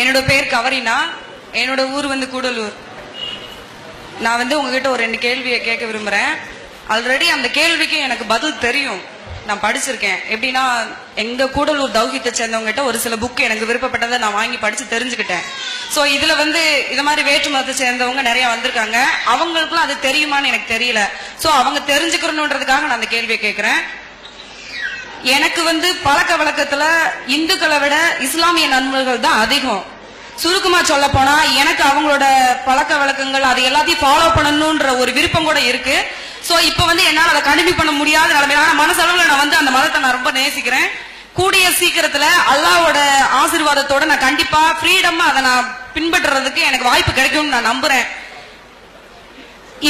என்னோட பேர் கவரினா. என்னோட ஊர் வந்து கூடலூர். நான் வந்து உங்ககிட்ட ஒரு ரெண்டு கேள்வியை கேட்க விரும்புகிறேன் ஆல்ரெடி அந்த கேள்விக்கு எனக்கு பதில் தெரியும். நான் படிச்சிருக்கேன். எப்படின்னா எங்க கூடலூர் தௌஹித்தை சேர்ந்தவங்ககிட்ட ஒரு சில புக் எனக்கு விருப்பப்பட்டதை நான் வாங்கி படிச்சு தெரிஞ்சுக்கிட்டேன். ஸோ இதுல வந்து இது மாதிரி வேற்று மதத்தை சேர்ந்தவங்க நிறைய வந்திருக்காங்க. அவங்களுக்குலாம் அது தெரியுமான்னு எனக்கு தெரியல. ஸோ அவங்க தெரிஞ்சுக்கணுன்றதுக்காக நான் அந்த கேள்வியை கேட்கிறேன். எனக்கு வந்து பழக்க வழக்கத்துல இந்துக்களை விட இஸ்லாமிய நண்பர்கள் தான் அதிகம். சுருக்கமா சொல்ல போனா எனக்கு அவங்களோட பழக்க வழக்கங்கள் அது எல்லாத்தையும் ஃபாலோ பண்ணணும்ன்ற ஒரு விருப்பம் கூட இருக்கு. சோ இப்ப வந்து என்னால அதை கண்டினியூ பண்ண முடியாத நிலைமை ஆனா மனசளவுல நான் வந்து அந்த மதத்தை நான் ரொம்ப நேசிக்கிறேன். கூடிய சீக்கிரத்துல அல்லாவோட ஆசீர்வாதத்தோட நான் கண்டிப்பா ஃப்ரீடமா அதை நான் பின்பற்றுறதுக்கு எனக்கு வாய்ப்பு கிடைக்கும்னு நான் நம்புறேன்.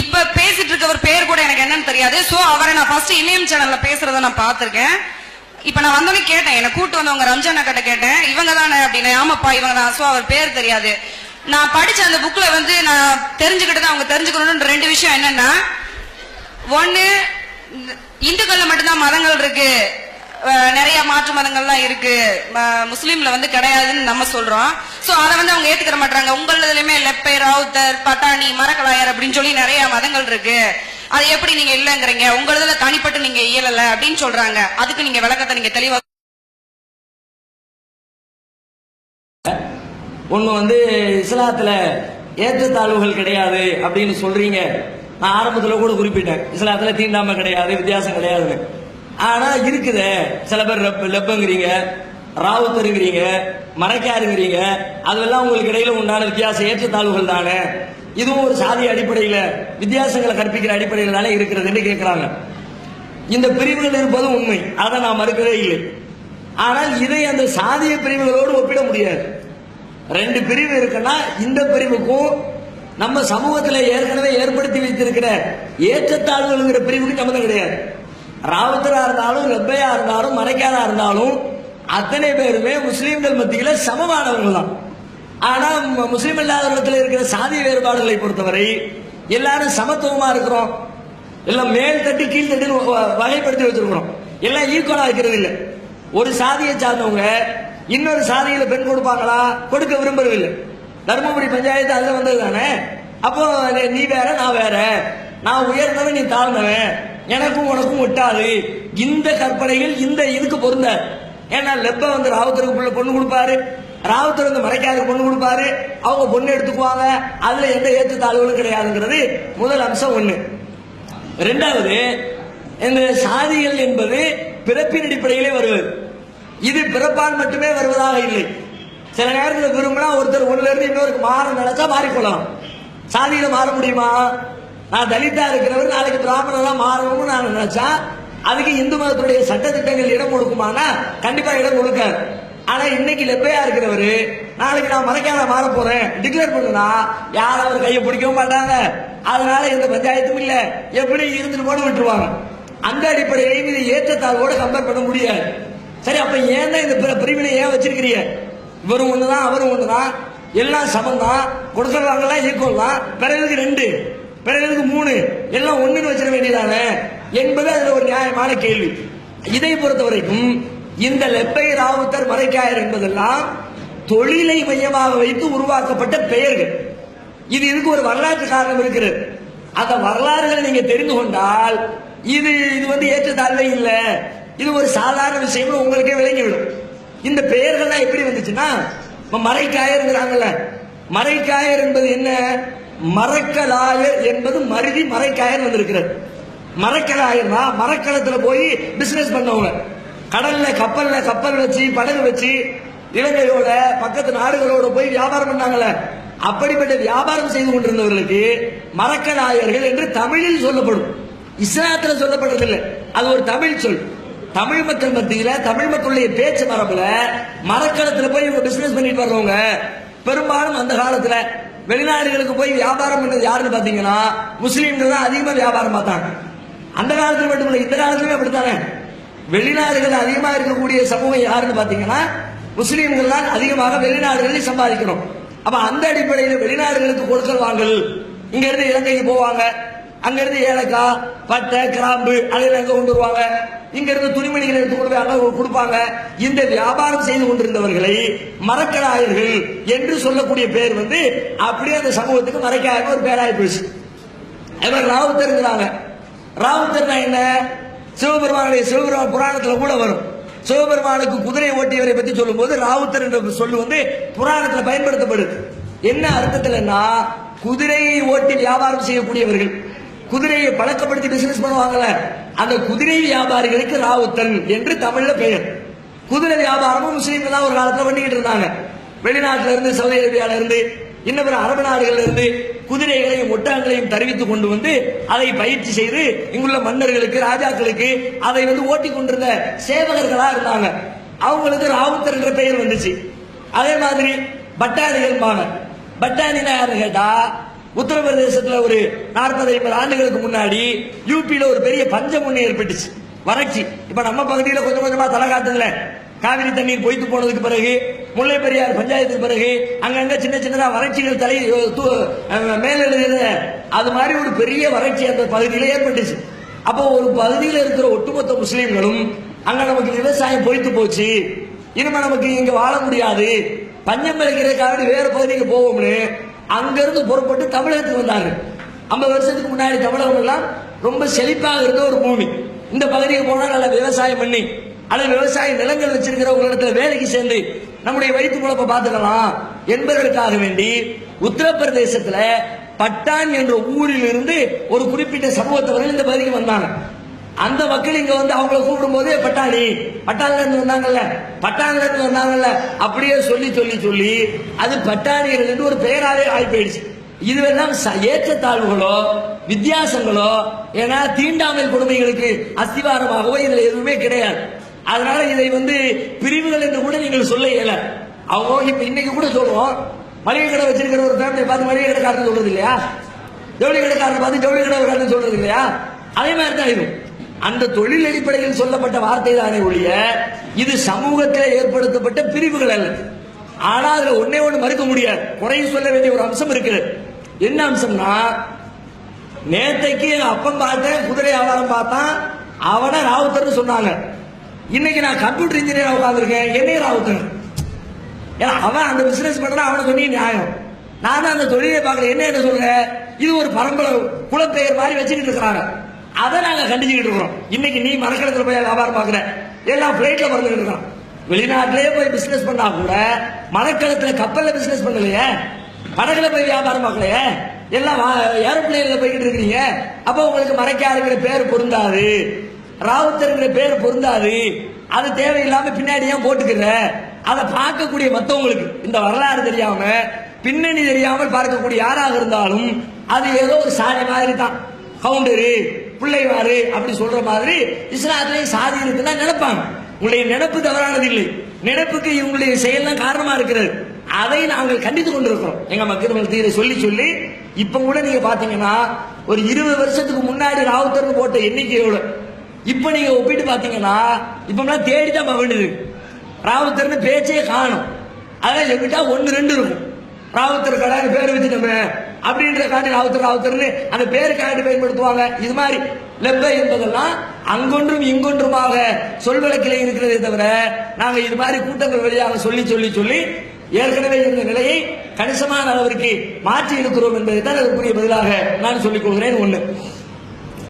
இப்ப பேசிட்டு இருக்கவர் பேர் கூட எனக்கு என்னன்னு தெரியாது. சோ அவரை நான் ஃபர்ஸ்ட் இணையம் சேனல்ல பேசுறத நான் பாத்திருக்கேன் இப்ப நான் வந்தோடனே கேட்டேன் என்ன கூட்டு வந்தவங்க ரம்ஜானா கிட்ட கேட்டேன் இவங்க தானே? அப்படின்னு. ஆமாப்பா இவங்க தான். சோ அவர் பேர் தெரியாது. நான் படிச்ச அந்த புக்ல வந்து நான் தெரிஞ்சுக்கிட்டது அவங்க தெரிஞ்சுக்கணும்னு ரெண்டு விஷயம் என்னன்னா ஒண்ணு இந்துக்கள்ல மட்டும்தான் மதங்கள் இருக்கு. நிறைய மாற்று மதங்கள்லாம் இருக்கு. முஸ்லீம்ல வந்து கிடையாதுன்னு நம்ம சொல்றோம். சோ அதை வந்து அவங்க ஏத்துக்கிற மாட்டாங்க உங்களதுலயுமே லெப்பை ராவுத்தர் பட்டாணி மரக்கலாயர் அப்படின்னு சொல்லி நிறைய மதங்கள் இருக்கு. அது எப்படி நீங்க இல்லங்கிறீங்க? உங்களதுல தனிப்பட்டு நீங்க இயலல அப்படின்னு சொல்றாங்க. அதுக்கு நீங்க விளக்கத்தை நீங்க தெளிவா ஒண்ணு வந்து இஸ்லாத்துல ஏற்றத்தாழ்வுகள் கிடையாது அப்படின்னு சொல்றீங்க. நான் ஆரம்பத்துல கூட குறிப்பிட்டேன். இஸ்லாத்துல தீண்டாம கிடையாது வித்தியாசம் கிடையாதுன்னு. ஆனா இருக்குது. சில பேர் லெப்பங்கிறீங்க ராவுத்தருங்கிறீங்க மரக்காருங்கிறீங்க அதெல்லாம் உங்களுக்கு இடையில உண்டான வித்தியாசம் ஏற்றத்தாழ்வுகள் தானே. இதுவும் ஒரு சாதி அடிப்படையில் வித்தியாசங்களை கற்பிக்கிற அடிப்படையில் இருக்கிறதுன்னு கேட்கிறாங்க. இந்த பிரிவுகள் இருப்பது உண்மை. அதை நான் மறுக்கவே இல்லை. ஆனால் இதை அந்த சாதிய பிரிவுகளோடு ஒப்பிட முடியாது. ரெண்டு பிரிவு இருக்குன்னா இந்த பிரிவுக்கும் நம்ம சமூகத்தில் ஏற்கனவே ஏற்படுத்தி வைத்திருக்கிற ஏற்றத்தாழ்வுங்கிற பிரிவுக்கு சம்மந்தம் கிடையாது. ராவுத்தரா இருந்தாலும் ரெப்பையாக இருந்தாலும் மறைக்காரா இருந்தாலும் அத்தனை பேருமே முஸ்லீம்கள் மத்தியில் சமமானவர்கள் தான் ஆனா முஸ்லீம் இல்லாதவர்களிடத்தில் இருக்கிற சாதி வேறுபாடுகளை பொறுத்தவரை எல்லாரும் சமத்துவமா இருக்கிறோம். எல்லாம் மேல் தட்டி கீழ் தட்டி வ- வகைப்படுத்தி வச்சிருக்கிறோம். எல்லாம் ஈக்குவலா இருக்கிறது இல்லை. ஒரு சாதியை சார்ந்தவங்க இன்னொரு சாதியில பெண் கொடுப்பாங்களா? கொடுக்க விரும்புறதில்லை. தருமபுரி பஞ்சாயத்து அதுல வந்தது தானே அப்போ நீ- வேற நான் வேற. நான் உயர்ந்தவன் நீ தாழ்ந்தவன். எனக்கும் உனக்கும் ஒட்டாது. இந்த கற்பனைகள் இந்த இதுக்கு பொருந்த ஏன்னா லெப்ப வந்து ராவுத்தருக்கு பொண்ணு கொடுப்பாரு. ராவுத்தர் வந்து மறைக்காருக்கு பொண்ணு கொடுப்பாரு. அவங்க பொண்ணு எடுத்துக்குவாங்க. அதுல எந்த ஏற்று தாழ்வுகளும் கிடையாதுங்கிறது முதல் அம்சம் ஒண்ணு. ரெண்டாவது இந்த சாதிகள் என்பது பிறப்பின் அடிப்படையிலே வருவது. இது பிறப்பால் மட்டுமே வருவதாக இல்லை. சில நேரத்தில் விரும்பினா ஒருத்தர் ஒண்ணுல இருந்து இன்னொருக்கு மாற நினைச்சா மாறிக்கொள்ளலாம். சாதியில மாற முடியுமா? நான் தலிதா இருக்கிறவர் நாளைக்கு பிராமணரா மாறணும்னு நான் நினைச்சா அதுக்கு இந்து மதத்துடைய சட்ட திட்டங்கள் இடம் கொடுக்குமானா கண்டிப்பா இடம் கொடுக்காது ஆனா இன்னைக்கு லெப்பையா இருக்கிறவரு நாளைக்கு நான் மறைக்காத மாற போறேன் டிக்ளேர் பண்ணுனா யாரும் அவர் கையை பிடிக்கவும் மாட்டாங்க. அதனால எந்த பஞ்சாயத்தும் இல்ல. எப்படி இருந்துட்டு போட விட்டுருவாங்க. அந்த அடிப்படையை இது ஏற்றத்தாழ்வோட கம்பேர் பண்ண முடியாது. சரி அப்ப ஏன் தான் இந்த பிர- பிரிவினை ஏன் வச்சிருக்கிறீங்க? இவரும் ஒண்ணுதான் அவரும் ஒண்ணுதான். எல்லாம் சமம் தான் கொடுக்கறவங்கலாம் ஈக்குவல் தான் பிறகுக்கு ரெண்டு பிறகுக்கு மூணு. எல்லாம் ஒண்ணுன்னு வச்சிட வேண்டியதானே? என்பது அதுல ஒரு நியாயமான கேள்வி. இதை பொறுத்த வரைக்கும் இந்த லெப்பை ராவுத்தர் மறைக்காயர் என்பதெல்லாம் தொழிலை மையமாக வைத்து உருவாக்கப்பட்ட பெயர்கள். இது இதுக்கு ஒரு வரலாற்று காரணம் இருக்கிறது. அந்த வரலாறுகளை நீங்க தெரிந்து கொண்டால் இது இது வந்து ஏற்றத்தாழ்வே இல்லை. இது ஒரு சாதாரண விஷயம்னு உங்களுக்கே விளங்கிவிடும். இந்த பெயர்கள்லாம் எப்படி வந்துச்சுன்னா இப்ப மறைக்காயருங்கிறாங்கல்ல மறைக்காயர் என்பது என்ன? மரக்கலாயர் என்பது மருதி மறைக்காயர் வந்திருக்கிறது. மரக்கலாயர்னா மரக்கலத்துல போய் பிசினஸ் பண்ணவங்க. கடல்ல கப்பல்ல கப்பல் வச்சு படகு வச்சு இலங்கையோட பக்கத்து நாடுகளோட போய் வியாபாரம் பண்ணாங்கல்ல. அப்படிப்பட்ட வியாபாரம் செய்து கொண்டிருந்தவர்களுக்கு மரக்கலாயர்கள் என்று தமிழில் சொல்லப்படும். இஸ்லாத்துல சொல்லப்படுறதில்லை. அது ஒரு தமிழ் சொல். தமிழ் மக்கள் மத்தியில தமிழ் மக்களுடைய பேச்சு மரபுல மரக்கலத்துல போய் இவங்க பிசினஸ் பண்ணிட்டு வர்றவங்க பெரும்பாலும் அந்த காலத்துல வெளிநாடுகளுக்கு போய் வியாபாரம் பண்ணது யாருன்னு பாத்தீங்கன்னா முஸ்லீம்கள் தான் அதிகமா வியாபாரம் பார்த்தாங்க. அந்த காலத்துல மட்டும் இல்ல இந்த காலத்துலயும் அப்படித்தானே? வெளிநாடுகள் அதிகமாக இருக்கக்கூடிய சமூகம் யாருன்னு பார்த்தீங்கன்னா முஸ்லீம்கள் தான் அதிகமாக வெளிநாடுகளில் சம்பாதிக்கிறோம் அப்ப அந்த அடிப்படையில் வெளிநாடுகளுக்கு கொடுக்கல் வாங்கல். இங்க இருந்து இலங்கைக்கு போவாங்க. அங்க இருந்து ஏலக்காய் பட்டை கிராம்பு அதையில எங்க கொண்டு வருவாங்க? இங்க இருந்து துணிமணிகளை எடுத்து கொண்டு போய் அங்க கொடுப்பாங்க. இந்த வியாபாரம் செய்து கொண்டிருந்தவர்களை மரக்கராயர்கள் என்று சொல்லக்கூடிய பேர் வந்து அப்படியே அந்த சமூகத்துக்கு மரக்காயர் ஒரு பேராய் போயிடுச்சு இவர் ராவுத்தருங்கிறாங்க. ராவுத்தர்னா என்ன? சிவபெருமானுடைய சிவபெருமான் புராணத்தில் கூட வரும். சிவபெருமானுக்கு குதிரை ஓட்டியவரை பற்றி சொல்லும்போது ராவுத்தர் என்ற சொல்லு வந்து புராணத்தில் பயன்படுத்தப்படுது. என்ன அர்த்தத்தில்னா குதிரையை ஓட்டி வியாபாரம் செய்யக்கூடியவர்கள். குதிரையை பழக்கப்படுத்தி பிசினஸ் பண்ணுவாங்கல்ல அந்த குதிரை வியாபாரிகளுக்கு ராவுத்தன் என்று தமிழ்ல பெயர். குதிரை வியாபாரமும் முஸ்லீம்கள் தான் ஒரு காலத்தில் பண்ணிக்கிட்டு இருந்தாங்க. வெளிநாட்டில இருந்து சவுதி அரேபியால இருந்து இன்னும் பிற அரபு நாடுகள்ல இருந்து குதிரைகளையும் ஒட்டகங்களையும் தருவித்து கொண்டு வந்து அதை பயிற்சி செய்து இங்குள்ள மன்னர்களுக்கு ராஜாக்களுக்கு அதை வந்து ஓட்டி கொண்டிருந்த சேவகர்களா இருந்தாங்க. அவங்களுக்கு ராவுத்தர் என்ற பெயர் வந்துச்சு. அதே மாதிரி பட்டாணிகள் பட்டாணினா யாருன்னு கேட்டா உத்தரப்பிரதேசத்துல ஒரு நாற்பது ஐம்பது ஆண்டுகளுக்கு முன்னாடி யூபியில ஒரு பெரிய பஞ்சம் ஒண்ணு ஏற்பட்டுச்சு. வறட்சி. இப்ப நம்ம பகுதியில கொஞ்சம் கொஞ்சமா தலை காட்டுதுல காவிரி தண்ணீர் பொய்த்து போனதுக்கு பிறகு முல்லை பெரியார் பஞ்சாயத்துக்கு பிறகு அங்கங்க சின்ன சின்னதா வறட்சிகள் தலை தூ- அது மாதிரி ஒரு பெரிய வறட்சி அந்த பகுதியில் ஏற்பட்டுச்சு. அப்போ ஒரு பகுதியில் இருக்கிற ஒட்டுமொத்த முஸ்லீம்களும் அங்க நமக்கு விவசாயம் பொய்த்து போச்சு. இனிமே நமக்கு இங்க வாழ முடியாது. பஞ்சம் விளைக்கிறதுக்காக வேற பகுதிக்கு போவோம்னு அங்கிருந்து புறப்பட்டு தமிழகத்துக்கு வந்தாங்க. ஐம்பது வருஷத்துக்கு முன்னாடி தமிழகம் எல்லாம் ரொம்ப செழிப்பாக இருந்த ஒரு பூமி. இந்த பகுதிக்கு போனால் நல்லா விவசாயம் பண்ணி அல்லது விவசாய நிலங்கள் வச்சிருக்கிறவங்க இடத்துல வேலைக்கு சேர்ந்து நம்முடைய வயிற்று குழப்ப பார்த்துக்கலாம். என்பதற்காக வேண்டி உத்தரப்பிரதேசத்துல பட்டான் என்ற ஊரில் இருந்து ஒரு குறிப்பிட்ட சமூகத்தவர்கள் இந்த பகுதிக்கு வந்தாங்க. அந்த மக்கள் இங்க வந்து அவங்கள கூப்பிடும் போதே பட்டாளி பட்டாணில இருந்து வந்தாங்கல்ல பட்டாணில இருந்து வந்தாங்கல்ல அப்படியே சொல்லி சொல்லி சொல்லி அது பட்டாணிகள் என்று ஒரு பெயராவே ஆகி போயிடுச்சு இதுவெல்லாம் ச- ஏற்றத்தாழ்வுகளோ வித்தியாசங்களோ ஏன்னா தீண்டாமை கொடுமைகளுக்கு அஸ்திவாரமாகவோ இதுல எதுவுமே கிடையாது. அதனால இதை வந்து பிரிவுகள் என்று கூட நீங்கள் சொல்ல இயல அவங்க இப்ப இன்னைக்கு கூட சொல்லுவோம். மளிகை கடை வச்சிருக்கிற ஒரு ஃபேமிலியை பார்த்து மளிகை கடைக்காரன் சொல்றது இல்லையா? ஜவுளி கடைக்காரன் பார்த்து ஜவுளி கடைக்காரன் சொல்றது இல்லையா? அதே மாதிரி தான் இது. அந்த தொழில் அடிப்படையில் சொல்லப்பட்ட வார்த்தை தானே ஒழிய இது சமூகத்தில் ஏற்படுத்தப்பட்ட பிரிவுகள் அல்ல. ஆனா அதுல ஒன்னே ஒண்ணு மறுக்க முடியாது. குறை சொல்ல வேண்டிய ஒரு அம்சம் இருக்குது. என்ன அம்சம்னா நேத்தைக்கு எங்க அப்பன் பார்த்தேன் குதிரை வியாபாரம் பார்த்தான் அவனை ராவுத்தர்னு சொன்னாங்க. இன்னைக்கு நான் கம்ப்யூட்டர் இன்ஜினியரா உட்காந்துருக்கேன் என்னையும் ராவுத்தர் ஏன்னா அவன் அந்த பிசினஸ் பண்றான் அவனை சொன்னி நியாயம். நான் தான் அந்த தொழிலை பார்க்கல என்ன என்ன சொல்றேன் இது ஒரு பரம்பரை குலப்பெயர் மாதிரி வச்சுக்கிட்டு இருக்கிறாங்க. அதை நாங்கள் கண்டிச்சுக்கிட்டு இருக்கிறோம். இன்னைக்கு நீ மரக்கடத்தில் போய் வியாபாரம் பார்க்குற. எல்லாம் ஃப்ளைட்டில் பறந்துகிட்டு இருக்கிறான் வெளிநாட்டிலேயே போய் பிசினஸ் பண்ணா கூட மரக்கலத்துல கப்பலில் பிசினஸ் பண்ணலையே? படகுல போய் வியாபாரம் பார்க்கலையே? எல்லாம் ஏரோப்ளேன்ல போய்கிட்டு இருக்கிறீங்க. அப்போ உங்களுக்கு மறைக்காருங்கிற பேர் பொருந்தாது. ராவுத்தருங்கிற பேர் பொருந்தாது. அது தேவையில்லாம பின்னாடி ஏன் போட்டுக்கிற? அதை பார்க்கக்கூடிய மத்தவங்களுக்கு இந்த வரலாறு தெரியாம பின்னணி தெரியாமல் பார்க்கக்கூடிய யாராக இருந்தாலும் அது ஏதோ ஒரு சாதி மாதிரி தான். கவுண்டரு பிள்ளைவாரு அப்படி சொல்ற மாதிரி இஸ்லாத்திலேயே சாதி இருக்குன்னா நினைப்பாங்க. உங்களுடைய நினைப்பு தவறானது இல்லை நினைப்புக்கு இவங்களுடைய செயல் தான் காரணமா இருக்கிறது. அதை நாங்கள் கண்டித்து கொண்டிருக்கிறோம். எங்க மக்கள் தீரை சொல்லி சொல்லி இப்ப கூட நீங்க பாத்தீங்கன்னா ஒரு இருபது வருஷத்துக்கு முன்னாடி ராவுத்தர்னு போட்ட எண்ணிக்கையோட இப்போ நீங்க ஒப்பிட்டு பாத்தீங்கன்னா இப்ப தேடி தான் பார்க்க வேண்டியது. ராவுத்தர்னு பேச்சே காணும். அதான் எங்கிட்ட ஒன்று ரெண்டு இருக்கும். ராவுத்தர் கடான்னு பேர் வச்சுட்டோமே அப்படின்ற காட்டி ராவுத்தர் ராவுத்தர்னு அந்த பேருக்காண்டி பயன்படுத்துவாங்க. இது மாதிரி லெப்ப என்பதெல்லாம் அங்கொன்றும் இங்கொன்றுமாக சொல்வழக்கிலே இருக்கிறதே தவிர நாங்கள் இது மாதிரி கூட்டங்கள் வழியாக சொல்லி சொல்லி சொல்லி ஏற்கனவே இருந்த நிலையை கணிசமான அளவிற்கு மாற்றி இருக்கிறோம் என்பதை தான் அதற்குரிய பதிலாக நான் சொல்லிக் கொள்கிறேன். ஒன்று